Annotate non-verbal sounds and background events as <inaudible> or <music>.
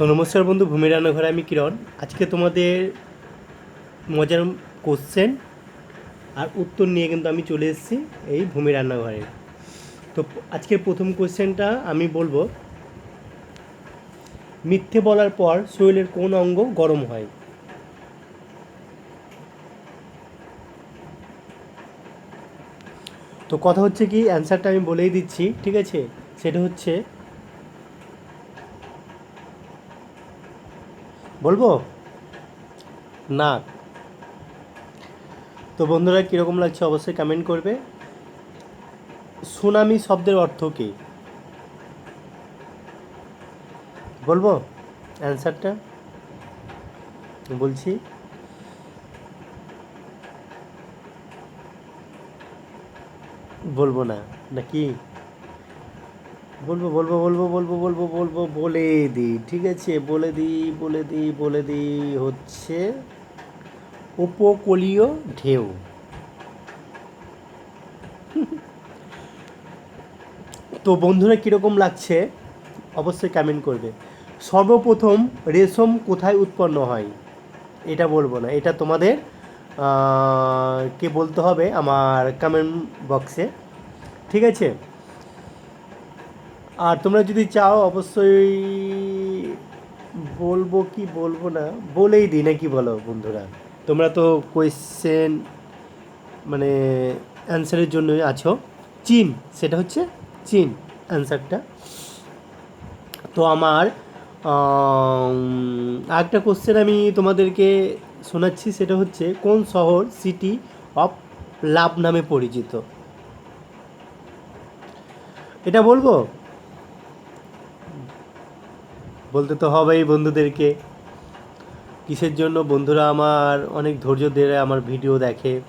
তো নমস্কার বন্ধু, ভূমি রান্নাঘরে আমি কিরণ। আজকে তোমাদের মজার কোশ্চেন আর উত্তর নিয়ে কিন্তু আমি চলে এসেছি এই ভূমি রান্নাঘরে। তো আজকের প্রথম কোশ্চেনটা আমি বলব, মিথ্যে বলার পর শরীরের কোন অঙ্গ গরম হয়? তো কথা হচ্ছে কি অ্যান্সারটা আমি বলেই দিচ্ছি, ঠিক আছে? সেটা হচ্ছে বলব? না। তো বন্ধুরা, কীরকম লাগছে অবশ্যই কমেন্ট করবে। সুনামি শব্দের অর্থ কী? বলব? অ্যান্সারটা বলছি। বলব না। নাকি? বলব বলব বলব বলব বলব বলব, বলে দিই ঠিক আছে? বলে দিই বলে দিই বলে দিই হচ্ছে উপকূলীয় ঢেউ। <laughs> তো বন্ধুরা, কীরকম লাগছে? অবশ্যই কমেন্ট করবে। সর্বপ্রথম, রেশম কোথায় উৎপন্ন হয়? এটা বলব না। এটা তোমাদের কে বলতে হবে? আমার কমেন্ট বক্সে ঠিক আছে? আর তোমরা যদি চাও অবশ্যই বলব কি বলব না বলেই দিই নাকি বলো বন্ধুরা? তোমরা তো কোয়েশ্চেন মানে অ্যান্সারের জন্য আছো। চীন সেটা হচ্ছে চীন অ্যান্সারটা তো আমার আম, আরেকটা কোশ্চেন আমি তোমাদেরকে শোনাচ্ছি সেটা হচ্ছে কোন শহর সিটি অফ লাভ নামে পরিচিত? এটা বলব? বলতে তো হবেই বন্ধুদেরকে। কিসের জন্য বন্ধুরা আমার অনেক ধৈর্য ধরে আমার ভিডিও দেখে।